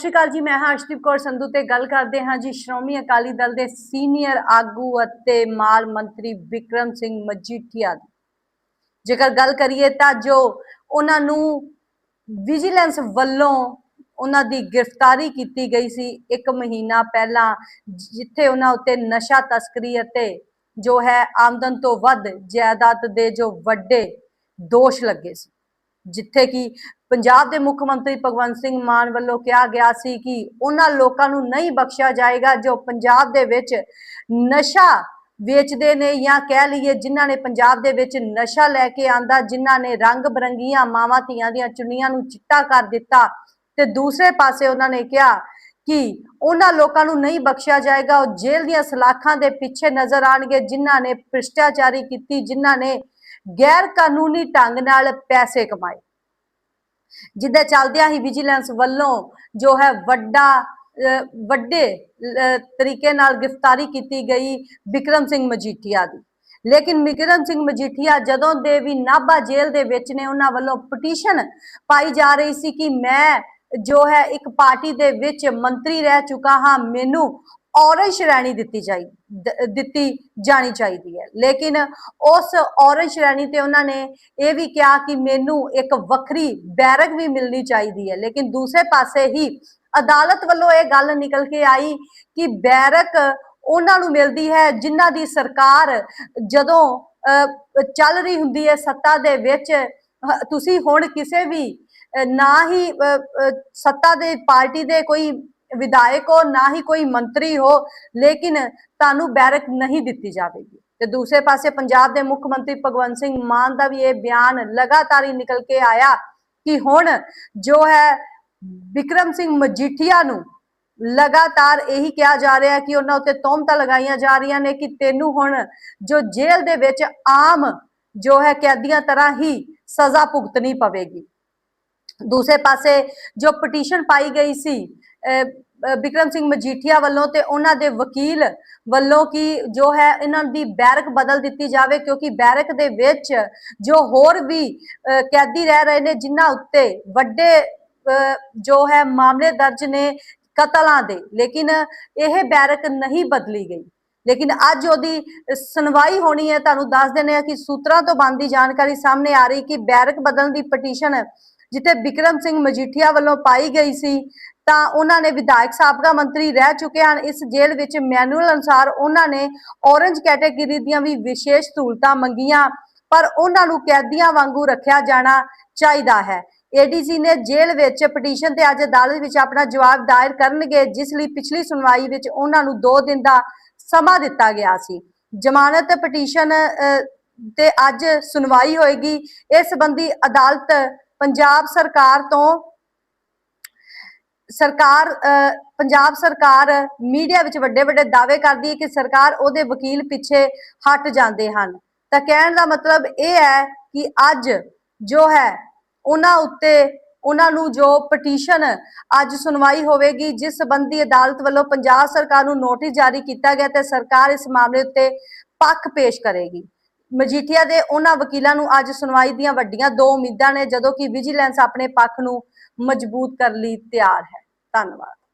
ਸਤਿ ਸ਼੍ਰੀ ਅਕਾਲ ਜੀ, ਮੈਂ ਹਾਂ ਅਰਸ਼ਦੀਪ ਕੌਰ ਸੰਧੂ ਤੇ ਗੱਲ ਕਰਦੇ ਹਾਂ ਜੀ ਸ਼੍ਰੋਮਣੀ ਅਕਾਲੀ ਦਲ ਦੇ ਸੀਨੀਅਰ ਆਗੂ ਅਤੇ ਮਾਲ ਮੰਤਰੀ ਵਿਕਰਮ ਸਿੰਘ ਮਜੀਠੀਆ ਦੀ। ਜੇਕਰ ਗੱਲ ਕਰੀਏ ਤਾਂ ਜੋ ਉਹਨਾਂ ਨੂੰ ਵਿਜੀਲੈਂਸ ਵੱਲੋਂ ਉਹਨਾਂ ਦੀ ਗ੍ਰਿਫਤਾਰੀ ਕੀਤੀ ਗਈ ਸੀ, ਇੱਕ ਮਹੀਨਾ ਪਹਿਲਾਂ ਜਿੱਥੇ ਉਹਨਾਂ ਉੱਤੇ ਨਸ਼ਾ ਤਸਕਰੀ ਅਤੇ ਜੋ ਹੈ ਆਮਦਨ ਤੋਂ ਵੱਧ ਜਾਇਦਾਦ ਦੇ ਜੋ ਵੱਡੇ ਦੋਸ਼ ਲੱਗੇ ਸੀ, ਜਿੱਥੇ ਕਿ ਪੰਜਾਬ ਦੇ ਮੁੱਖ ਮੰਤਰੀ ਭਗਵੰਤ ਸਿੰਘ ਮਾਨ ਵੱਲੋਂ ਕਿਹਾ ਗਿਆ ਸੀ ਕਿ ਉਹਨਾਂ ਲੋਕਾਂ ਨੂੰ ਨਹੀਂ ਬਖਸ਼ਿਆ ਜਾਏਗਾ ਜੋ ਪੰਜਾਬ ਦੇ ਵਿੱਚ ਨਸ਼ਾ ਵੇਚਦੇ ਨੇ ਜਾਂ ਕਹਿ ਲਈਏ ਜਿਨ੍ਹਾਂ ਨੇ ਪੰਜਾਬ ਦੇ ਵਿੱਚ ਨਸ਼ਾ ਲੈ ਕੇ ਆਂਦਾ, ਜਿਨ੍ਹਾਂ ਨੇ ਰੰਗ ਬਰੰਗੀਆਂ ਮਾਵਾਂ ਧੀਆਂ ਦੀਆਂ ਚੁੰਨੀਆਂ ਨੂੰ ਚਿੱਟਾ ਕਰ ਦਿੱਤਾ। ਤੇ ਦੂਸਰੇ ਪਾਸੇ ਉਹਨਾਂ ਨੇ ਕਿਹਾ ਕਿ ਉਹਨਾਂ ਲੋਕਾਂ ਨੂੰ ਨਹੀਂ ਬਖਸ਼ਿਆ ਜਾਏਗਾ, ਉਹ ਜੇਲ੍ਹ ਦੀਆਂ ਸਲਾਖਾਂ ਦੇ ਪਿੱਛੇ ਨਜ਼ਰ ਆਣਗੇ, ਜਿਨ੍ਹਾਂ ਨੇ ਭ੍ਰਿਸ਼ਟਾਚਾਰੀ ਕੀਤੀ, ਜਿਨ੍ਹਾਂ ਨੇ ਗੈਰ ਕਾਨੂੰਨੀ ਢੰਗ ਨਾਲ ਪੈਸੇ ਕਮਾਏ। ਜਿੱਦੇ ਚੱਲਦਿਆਂ ਹੀ ਵਿਜੀਲੈਂਸ ਵੱਲੋਂ ਜੋ ਹੈ ਵੱਡਾ ਵੱਡੇ ਤਰੀਕੇ ਨਾਲ ਗ੍ਰਿਫਤਾਰੀ ਕੀਤੀ ਗਈ ਵਿਕਰਮ ਸਿੰਘ ਮਜੀਠੀਆ ਦੀ। ਲੇਕਿਨ ਵਿਕਰਮ ਸਿੰਘ ਮਜੀਠੀਆ ਜਦੋਂ ਦੇ ਵੀ ਨਾਭਾ ਜੇਲ੍ਹ ਦੇ ਵਿੱਚ ਨੇ, ਉਹਨਾਂ ਵੱਲੋਂ ਪਟੀਸ਼ਨ ਪਾਈ ਜਾ ਰਹੀ ਸੀ ਕਿ ਮੈਂ ਜੋ ਹੈ ਇੱਕ ਪਾਰਟੀ ਦੇ ਵਿੱਚ ਮੰਤਰੀ ਰਹਿ ਚੁੱਕਾ ਹਾਂ, ਮੈਨੂੰ ਔਰੰਜ ਸ਼੍ਰੇਣੀ ਦਿੱਤੀ ਜਾਈ ਦਿੱਤੀ ਜਾਣੀ ਚਾਹੀਦੀ ਹੈ। ਲੇਕਿਨ ਉਸ ਔਰੰਜ ਸ਼੍ਰੇਣੀ ਤੇ ਉਹਨਾਂ ਨੇ ਇਹ ਵੀ ਕਿਹਾ ਕਿ ਮੈਨੂੰ ਇੱਕ ਵੱਖਰੀ ਬੈਰਕ ਵੀ ਮਿਲਣੀ ਚਾਹੀਦੀ ਹੈ। ਲੇਕਿਨ ਦੂਸਰੇ ਪਾਸੇ ਹੀ ਅਦਾਲਤ ਵੱਲੋਂ ਇਹ ਗੱਲ ਨਿਕਲ ਕੇ ਆਈ ਕਿ ਬੈਰਕ ਉਹਨਾਂ ਨੂੰ ਮਿਲਦੀ ਹੈ ਜਿਨ੍ਹਾਂ ਦੀ ਸਰਕਾਰ ਜਦੋਂ ਅਹ, ਚੱਲ ਰਹੀ ਹੁੰਦੀ ਹੈ ਸੱਤਾ ਦੇ ਵਿੱਚ ਤੁਸੀਂ ਹੁਣ ਕਿਸੇ ਵੀ ਨਾ ਹੀ ਸੱਤਾ ਦੇ ਪਾਰਟੀ ਦੇ ਕੋਈ ਵਿਧਾਇਕ ਹੋ, ਨਾ ਹੀ ਕੋਈ ਮੰਤਰੀ ਹੋ, ਲੇਕਿਨ ਤੁਹਾਨੂੰ ਬੈਰਕ ਨਹੀਂ ਦਿੱਤੀ ਜਾਵੇਗੀ। ਤੇ ਦੂਸਰੇ ਪਾਸੇ ਪੰਜਾਬ ਦੇ ਮੁੱਖ ਮੰਤਰੀ ਭਗਵੰਤ ਸਿੰਘ ਮਾਨ ਦਾ ਵੀ ਇਹ ਬਿਆਨ ਲਗਾਤਾਰ ਹੀ ਨਿਕਲ ਕੇ ਆਇਆ ਕਿ ਹੁਣ ਜੋ ਹੈ ਵਿਕਰਮ ਸਿੰਘ ਮਜੀਠੀਆ ਨੂੰ ਲਗਾਤਾਰ ਇਹੀ ਕਿਹਾ ਜਾ ਰਿਹਾ ਹੈ ਕਿ ਉਹਨਾਂ ਉੱਤੇ ਤੋਹਮਤਾਂ ਲਗਾਈਆਂ ਜਾ ਰਹੀਆਂ ਨੇ ਕਿ ਤੈਨੂੰ ਹੁਣ ਜੋ ਜੇਲ੍ਹ ਦੇ ਵਿੱਚ ਆਮ ਜੋ ਹੈ ਕੈਦੀਆਂ ਤਰ੍ਹਾਂ ਹੀ ਸਜ਼ਾ ਭੁਗਤਣੀ ਪਵੇਗੀ। ਦੂਸਰੇ ਪਾਸੇ ਜੋ ਪਟੀਸ਼ਨ ਪਾਈ ਗਈ ਸੀ ਬਿਕਰਮ ਸਿੰਘ ਮਜੀਠੀਆ ਵੱਲੋਂ ਤੇ ਉਹਨਾਂ ਦੇ ਵਕੀਲ ਵੱਲੋਂ ਕਿ ਜੋ ਹੈ ਇਹਨਾਂ ਦੀ ਬੈਰਕ ਬਦਲ ਦਿੱਤੀ ਜਾਵੇ, ਕਿਉਂਕਿ ਬੈਰਕ ਦੇ ਵਿੱਚ ਜੋ ਹੋਰ ਵੀ ਕੈਦੀ ਰਹਿ ਰਹੇ ਨੇ, ਜਿਨ੍ਹਾਂ ਉੱਤੇ ਵੱਡੇ ਜੋ ਹੈ ਮਾਮਲੇ ਦਰਜ ਨੇ ਕਤਲਾਂ ਦੇ, ਲੇਕਿਨ ਇਹ ਬੈਰਕ ਨਹੀਂ ਬਦਲੀ ਗਈ। ਲੇਕਿਨ ਅੱਜ ਉਹਦੀ ਸੁਣਵਾਈ ਹੋਣੀ ਹੈ, ਤੁਹਾਨੂੰ ਦੱਸ ਦਿੰਦੇ ਆ ਕਿ ਸੂਤਰਾਂ ਤੋਂ ਬੰਦੀ ਜਾਣਕਾਰੀ ਸਾਹਮਣੇ ਆ ਰਹੀ ਕਿ ਬੈਰਕ ਬਦਲਣ ਦੀ ਪਟੀਸ਼ਨ ਜਿੱਥੇ ਵਿਕਰਮ ਸਿੰਘ ਮਜੀਠੀਆ ਵੱਲੋਂ ਪਾਈ ਗਈ ਸੀ, ਤਾਂ ਉਹਨਾਂ ਨੇ ਵਿਧਾਇਕ ਸਾਬਕਾ ਮੰਤਰੀ ਰਹਿ ਚੁੱਕੇ ਹਨ। ਇਸ ਜੇਲ੍ਹ ਵਿੱਚ ਮੈਨੂਅਲ ਅਨੁਸਾਰ ਉਹਨਾਂ ਨੇ ਔਰੰਜ ਕੈਟਾਗਰੀ ਦੀਆਂ ਵੀ ਵਿਸ਼ੇਸ਼ ਸਹੂਲਤਾਂ ਮੰਗੀਆਂ, ਪਰ ਉਹਨਾਂ ਨੂੰ ਕੈਦੀਆਂ ਵਾਂਗੂ ਰੱਖਿਆ ਜਾਣਾ ਚਾਹੀਦਾ ਹੈ। ਏਡੀਸੀ ਨੇ ਜੇਲ੍ਹ ਵਿੱਚ ਪਟੀਸ਼ਨ ਤੇ ਅੱਜ ਅਦਾਲਤ ਵਿੱਚ ਆਪਣਾ ਜਵਾਬ ਦਾਇਰ ਕਰਨਗੇ, ਜਿਸ ਲਈ ਪਿਛਲੀ ਸੁਣਵਾਈ ਵਿੱਚ ਉਹਨਾਂ ਨੂੰ 2 ਦਿਨ ਦਾ ਸਮਾਂ ਦਿੱਤਾ ਗਿਆ ਸੀ। ਜ਼ਮਾਨਤ ਪਟੀਸ਼ਨ ਤੇ ਅੱਜ ਸੁਣਵਾਈ ਹੋਏਗੀ। ਇਸ ਸੰਬੰਧੀ ਅਦਾਲਤ ਪੰਜਾਬ ਸਰਕਾਰ ਤੋਂ ਸਰਕਾਰ ਪੰਜਾਬ ਸਰਕਾਰ ਮੀਡੀਆ ਵਿੱਚ ਵੱਡੇ ਵੱਡੇ ਦਾਅਵੇ ਕਰਦੀ ਹੈ ਕਿ ਸਰਕਾਰ ਉਹਦੇ ਵਕੀਲ ਪਿੱਛੇ ਹਟ ਜਾਂਦੇ ਹਨ। ਤਾਂ ਕਹਿਣ ਦਾ ਮਤਲਬ ਇਹ ਹੈ ਕਿ ਅੱਜ ਜੋ ਹੈ, ਉਹਨਾਂ ਉੱਤੇ, ਉਹਨਾਂ ਨੂੰ ਜੋ ਪਟੀਸ਼ਨ ਅੱਜ ਸੁਣਵਾਈ ਹੋਵੇਗੀ, ਜਿਸ ਸੰਬੰਧੀ ਅਦਾਲਤ ਵੱਲੋਂ ਪੰਜਾਬ ਸਰਕਾਰ ਨੂੰ ਨੋਟਿਸ ਜਾਰੀ ਕੀਤਾ ਗਿਆ ਤੇ ਸਰਕਾਰ ਇਸ ਮਾਮਲੇ ਉੱਤੇ ਪੱਖ ਪੇਸ਼ ਕਰੇਗੀ। ਮਜੀਠੀਆ ਦੇ ਉਹਨਾਂ ਵਕੀਲਾਂ ਨੂੰ ਅੱਜ ਸੁਣਵਾਈ ਦੀਆਂ ਵੱਡੀਆਂ ਦੋ ਉਮੀਦਾਂ ਨੇ, ਜਦੋਂ ਕਿ ਵਿਜੀਲੈਂਸ ਆਪਣੇ ਪੱਖ ਨੂੰ ਮਜ਼ਬੂਤ ਕਰਨ ਲਈ ਤਿਆਰ ਹੈ। ਧੰਨਵਾਦ।